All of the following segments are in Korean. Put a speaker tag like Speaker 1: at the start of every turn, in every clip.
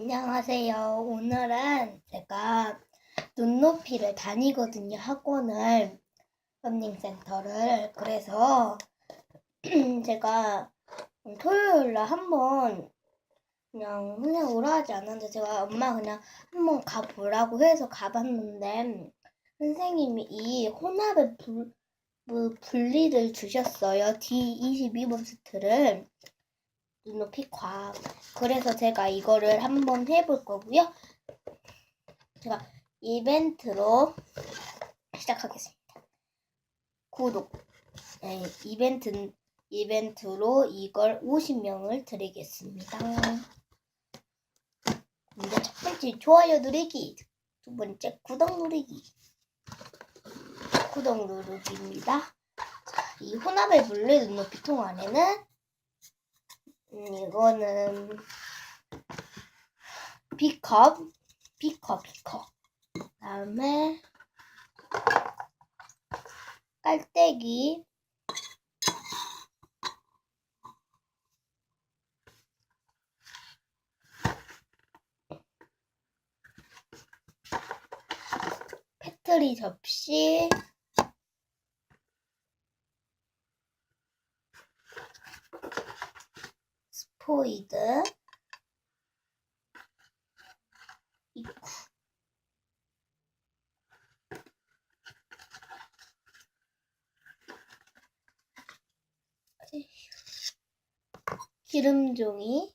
Speaker 1: 안녕하세요. 오늘은 제가 눈높이를 다니거든요. 학원을, 러닝센터를. 그래서 제가 토요일 날 한번 그냥 그냥 오라 하지 않았는데 제가 엄마 그냥 한번 가보라고 해서 가봤는데 선생님이 이 혼합의 불, 그 분리를 주셨어요. D22번스트를 눈높이 과학. 그래서 제가 이거를 한번 해볼 거고요. 제가 이벤트로 시작하겠습니다. 구독. 네, 이벤트 이벤트로 이걸 50명을 드리겠습니다. 먼저 첫 번째 좋아요 누르기, 두 번째 구독 누르기. 구독 누르기입니다. 자, 이 혼합의 물레 눈높이 통 안에는 음, 이거는 B컵, B컵, B컵. 그다음에 깔때기, 패트리 접시, 스포이드, 입구. 기름종이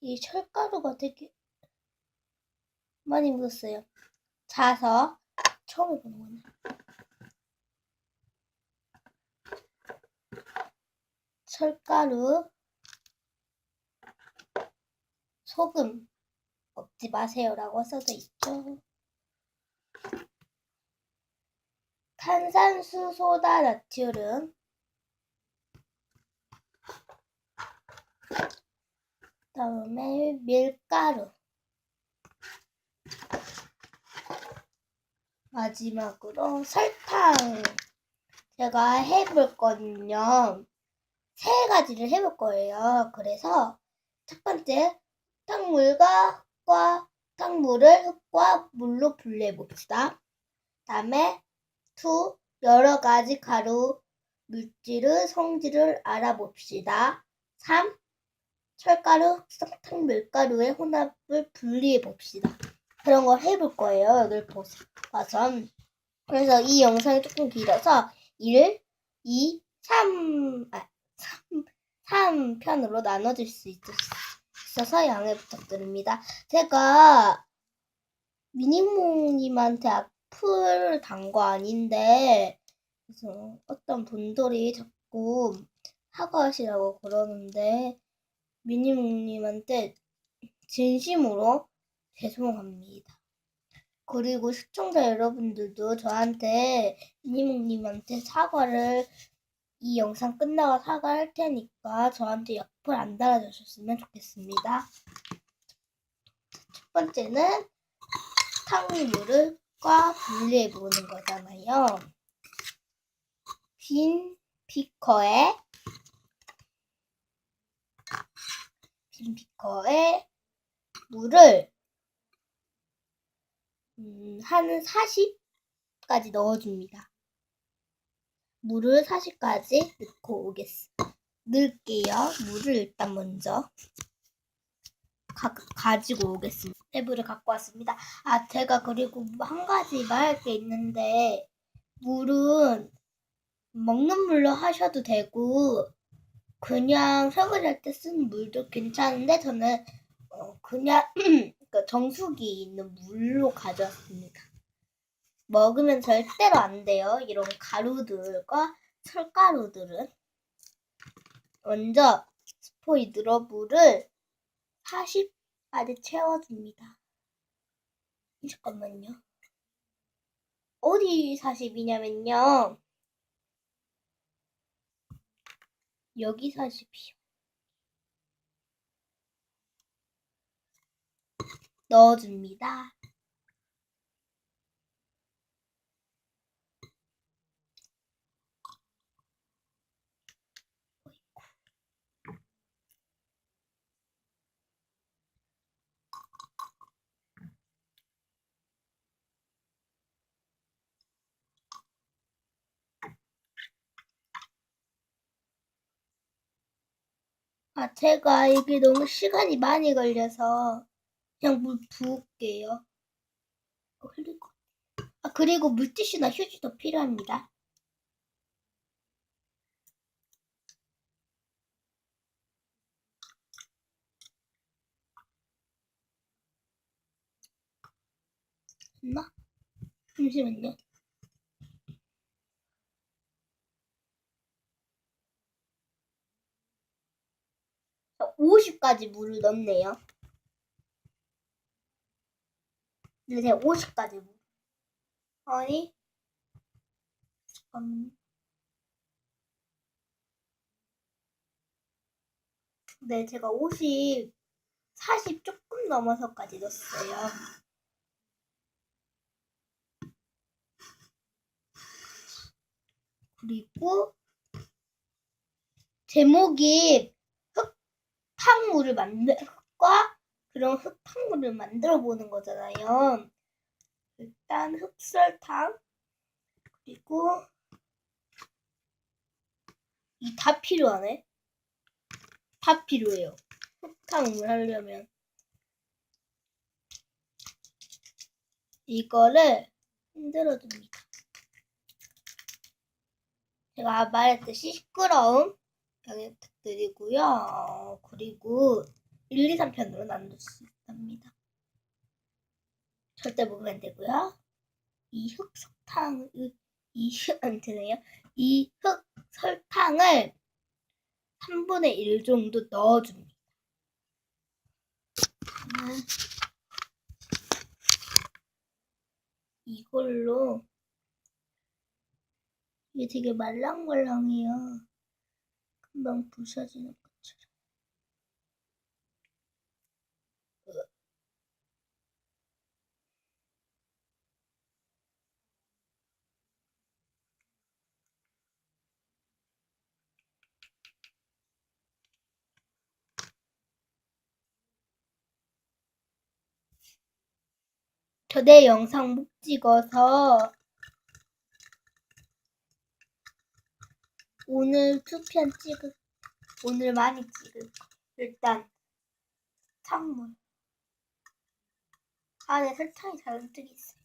Speaker 1: 이 철가루가 되게 많이 묻었어요. 자서 처음 해보는 거네. 철가루, 소금 먹지 마세요라고 써져 있죠. 탄산수 소다 나트륨. 다음에 밀가루. 마지막으로 설탕 제가 해볼 거는요 세 가지를 해볼 거예요 그래서 첫 번째 탕물과 과 탕물을 흙과 물로 분리해 봅시다 다음에 투 여러 가지 가루 물질의 성질을 알아봅시다 3. 철가루, 석탄, 밀가루의 혼합을 분리해 봅시다. 그런 걸 해볼 거예요. 여기를 봐서. 그래서 이 영상이 조금 길어서 1, 2, 3, 아, 3, 3 편으로 나눠질 수 있, 있어서 양해 부탁드립니다. 제가 미니몽님한테 악플을 단거 아닌데, 그래서 어떤 분들이 자꾸 사과하시라고 그러는데 미니몽님한테 진심으로 죄송합니다. 그리고 시청자 여러분들도 저한테 미니몽님한테 사과를 이 영상 끝나고 사과할 테니까 저한테 약불 안 달아주셨으면 좋겠습니다. 첫 번째는 탕물을 과 분리해 보는 거잖아요. 빈 비커에 빈 비커에 물을 음, 한 40까지 넣어줍니다. 물을 40까지 넣고 오겠습니다. 넣을게요. 물을 일단 먼저 가, 가지고 오겠습니다. 테이블을 갖고 왔습니다. 아, 제가 그리고 한 가지 말할 게 있는데 물은 먹는 물로 하셔도 되고 그냥 설거지할 때 쓰는 물도 괜찮은데 저는 어, 그냥 그 정수기 있는 물로 가져왔습니다. 먹으면 절대로 안 돼요. 이런 가루들과 철가루들은 먼저 스포이드로 물을 40까지 채워줍니다. 잠깐만요. 어디 40이냐면요. 여기 40이요. 넣어줍니다. 아, 제가 이게 너무 시간이 많이 걸려서 그냥 물 부을게요. 어, 것 같아요. 아, 그리고 물티슈나 휴지도 필요합니다. 됐나? 잠시만요. 50까지 물을 넣네요. 제가 50까지 물. 아니, 잠깐만요. 네, 제가 50, 40 조금 넘어서까지 넣었어요. 그리고 제목이 흙탕물을 만들 흙과 그런 흙탕물을 만들어 보는 거잖아요. 일단 흑설탕 그리고 이 다 필요하네. 다 필요해요. 흙탕물 하려면 이거를 흔들어 줍니다. 제가 말했듯이 시끄러움 양해 부탁드리고요. 어, 그리고 1, 2, 3편으로 나눌 수 있답니다. 절대 보면 안 되고요. 이 흑설탕, 이 흑, 안 되네요. 이 흑설탕을 3분의 1 정도 넣어줍니다. 저는 이걸로 이게 되게 말랑말랑해요. 금방 부서지는 것처럼. 저내 영상 못 찍어서 오늘 두편 찍을 오늘 많이 찍을 거. 일단 설탕물 안에 설탕이 잔뜩 있어요.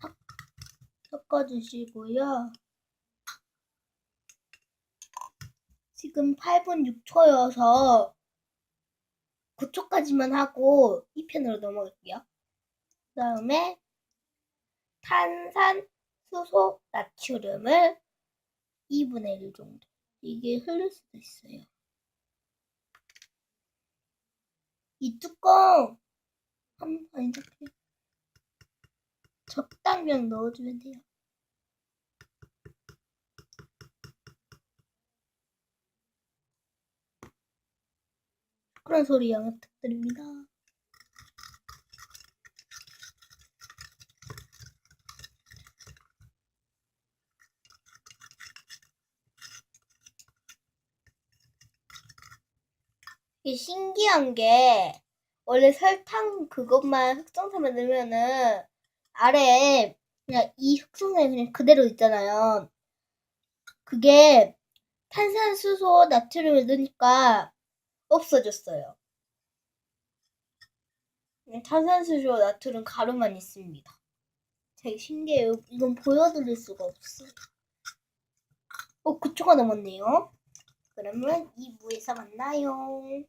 Speaker 1: 섞- 섞어주시고요. 지금 8분 6초여서 9초까지만 하고 2편으로 넘어갈게요. 그 다음에 탄산, 수소, 나트륨을 2분의 1 정도. 이게 흐를 수도 있어요. 이 뚜껑 한, 아니, 이렇게 적당량 넣어주면 돼요. 그런 소리 양해 부탁드립니다. 이게 신기한 게 원래 설탕 그것만 흑성사만 넣으면은 아래에 그냥 이 흑성사이 그냥 그대로 있잖아요. 그게 탄산수소 나트륨을 넣으니까 없어졌어요. 그냥 탄산수소 나트륨 가루만 있습니다. 되게 신기해요. 이건 보여드릴 수가 없어요. 어, 9초가 넘었네요. 그러면 2부에서 만나요.